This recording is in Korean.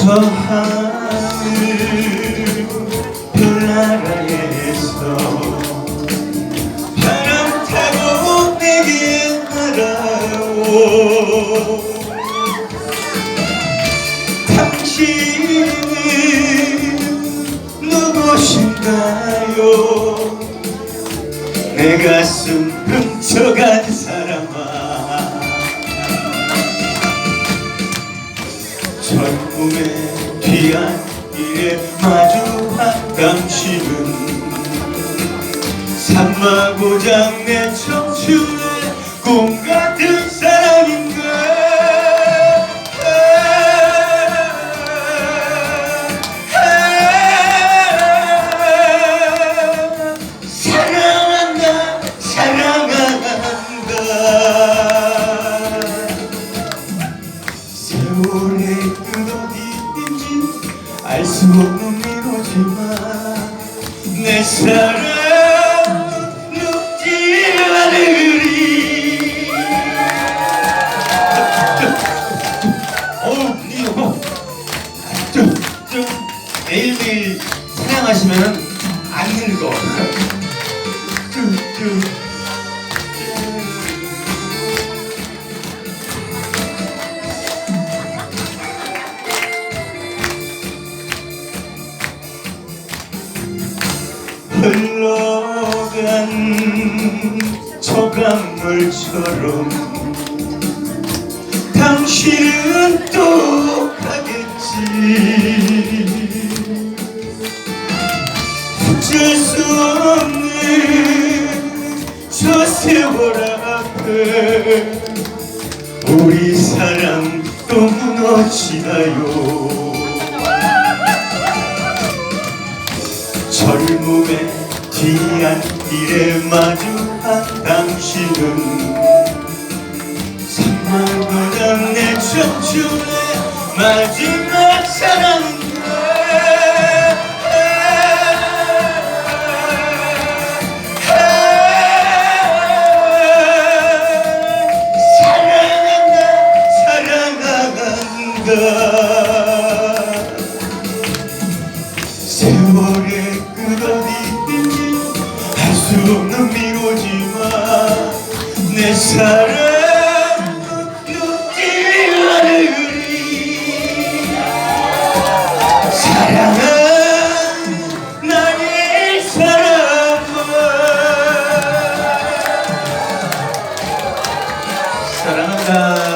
저 하늘 별나라에서 바람 타고 내게 날아오 당신은 누구신가요 내 가슴 훔쳐간 사람 젊음의 귀한 길에 마주한 당신은 삼마고장 내 청춘의 꿈 수 없는 미로지만 내 사랑 눕지 않으리. 어우 이거 좀, 좀 매일매일 사랑하시면 안 늙어. 좀, 좀. 흘러간 저 강물처럼 당신은 또 가겠지. 붙일 수 없는 저 세월 앞에 우리 사랑 또 무너지나요 젊음의 뒤안 길에 마주한 당신은 삼만고장 내 청춘의 마지막 사랑한다. 세월의 없는 미로지만 내 사랑 눕지 않으리. 사랑한 나의 사랑아 사랑한다